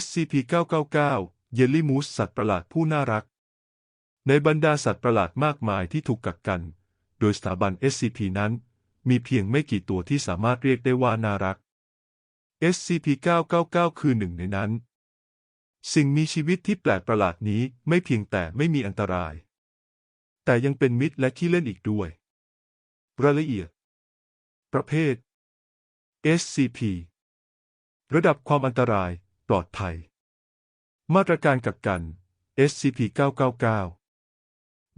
SCP-999 เยลลี่มูสสัตว์ประหลาดผู้น่ารัก ในบรรดาสัตว์ประหลาดมากมายที่ถูกกักกัน โดยสถาบัน SCP นั้น มีเพียงไม่กี่ตัวที่สามารถเรียกได้ว่าน่ารัก SCP-999 คือหนึ่งในนั้น สิ่งมีชีวิตที่แปลกประหลาดนี้ไม่เพียงแต่ไม่มีอันตราย แต่ยังเป็นมิตรและขี้เล่นอีกด้วย รายละเอียด ประเภท SCP ระดับความอันตราย ลอดภัย มาตรการกักกัน SCP-999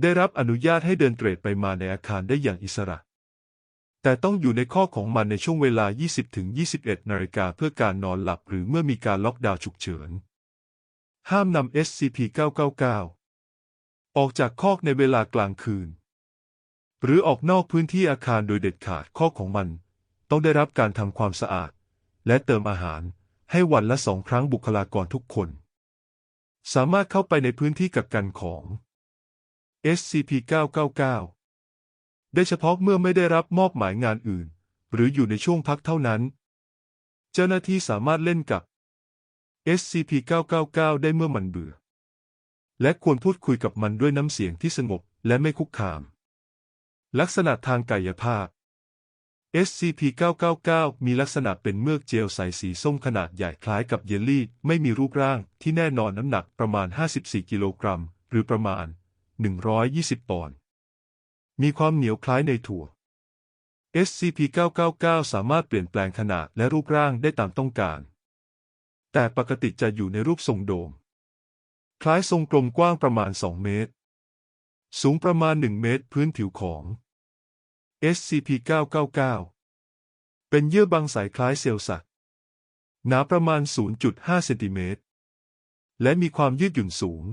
ได้รับอนุญาตให้เดินเตรดไปมาในอาคารได้อย่างอิสระ แต่ต้องอยู่ในข้อของมันในช่วงเวลา 20-21 นาฬิกาเพื่อการนอนหลับหรือเมื่อมีการล็อกดาวน์ฉุกเฉิน ห้ามนำ SCP-999 ออกจากคอกในเวลากลางคืน หรือออกนอกพื้นที่อาคารโดยเด็ดขาดข้อของมัน ต้องได้รับการทำความสะอาด และเติมอาหาร ให้วันละสองครั้งบุคลากรทุกคน สามารถเข้าไปในพื้นที่กักกันของ SCP-999 ได้เฉพาะเมื่อไม่ได้รับมอบหมายงานอื่น หรืออยู่ในช่วงพักเท่านั้น เจ้าหน้าที่สามารถเล่นกับ SCP-999 ได้เมื่อมันเบื่อ และควรพูดคุยกับมันด้วยน้ำเสียงที่สงบและไม่คุกคาม ลักษณะทางกายภาพ SCP-999 มีลักษณะเป็นเมือกเจลใสสีส้มขนาดใหญ่คล้ายกับเยลลี่ ไม่มีรูปร่างที่แน่นอนน้ำหนักประมาณ 54 กิโลกรัม หรือประมาณ 120 ปอนด์ มีความเหนียวคล้ายในถั่ว SCP-999 สามารถเปลี่ยนแปลงขนาดและรูปร่างได้ตามต้องการ แต่ปกติจะอยู่ในรูปทรงโดม คล้ายทรงกลมกว้างประมาณ 2 เมตร สูงประมาณ 1 เมตร พื้นผิวของ SCP-999 เป็นเยื่อบางสายคล้ายเซลล์สัตว์หนาประมาณ 0.5 เซนติเมตร และมีความยืดหยุ่นสูง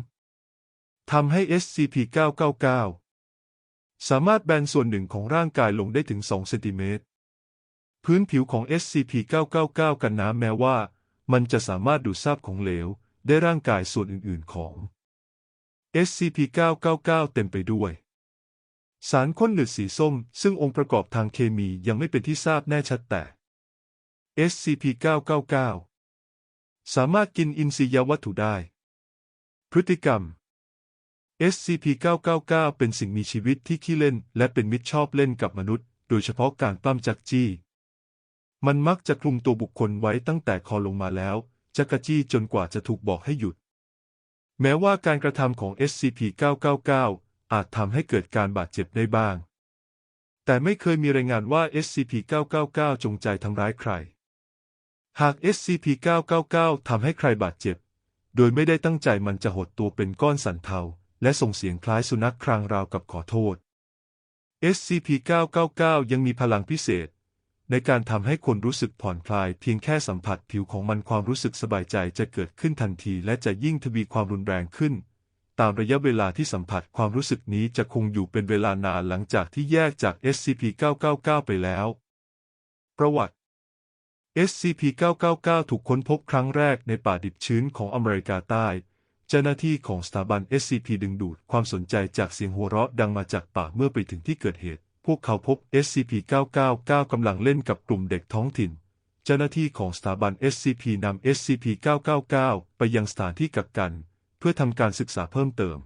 ทำให้ SCP-999 สามารถแบนส่วนหนึ่งของร่างกายลงได้ถึง 2 เซนติเมตร พื้นผิวของ SCP-999 กันน้ำแม้ว่า มันจะสามารถดูดซาบของเหลว ได้ร่างกายส่วนอื่น ๆ ของ SCP-999 เต็มไปด้วย สารข้นหนืดสีส้ม ซึ่งองค์ประกอบทางเคมียังไม่เป็นที่ทราบแน่ชัดแต่ SCP-999 สามารถกินอินทรียวัตถุได้ พฤติกรรม SCP-999 เป็นสิ่งมีชีวิตที่ขี้เล่น และเป็นมิตรชอบเล่นกับมนุษย์ โดยเฉพาะการปล้ำจักจี้ มันมักจะคลุมตัวบุคคลไว้ตั้งแต่คอลงมาแล้ว จักจี้จนกว่าจะถูกบอกให้หยุด แม้ว่าการกระทำของ SCP-999 อาจทำให้เกิดการบาดเจ็บได้บ้าง แต่ไม่เคยมีรายงานว่า SCP-999 จงใจทำร้ายใคร หาก SCP-999 ทำให้ใครบาดเจ็บ โดยไม่ได้ตั้งใจมันจะหดตัวเป็นก้อนสันเทา และส่งเสียงคล้ายสุนัขครางราวกับขอโทษ SCP-999 ยังมีพลังพิเศษ ในการทำให้คนรู้สึกผ่อนคลาย เพียงแค่สัมผัสผิวของมันความรู้สึกสบายใจจะเกิดขึ้นทันที และจะยิ่งทวีความรุนแรงขึ้น ตามระยะเวลาที่สัมผัสความรู้สึกนี้จะคงอยู่เป็นเวลานานหลังจากที่แยกจาก SCP-999 ไปแล้ว ประวัติ SCP-999 ถูกค้นพบครั้งแรกในป่าดิบชื้นของอเมริกาใต้ เจ้าหน้าที่ของสถาบัน SCP ดึงดูดความสนใจจากเสียงหัวเราะดังมาจากป่าเมื่อไปถึงที่เกิดเหตุ พวกเขาพบ SCP-999 กำลังเล่นกับกลุ่มเด็กท้องถิ่น เจ้าหน้าที่ของสถาบัน SCP นำ SCP-999 ไปยังสถานที่กักกัน พื่อทำการศึกษาเพิ่มเติม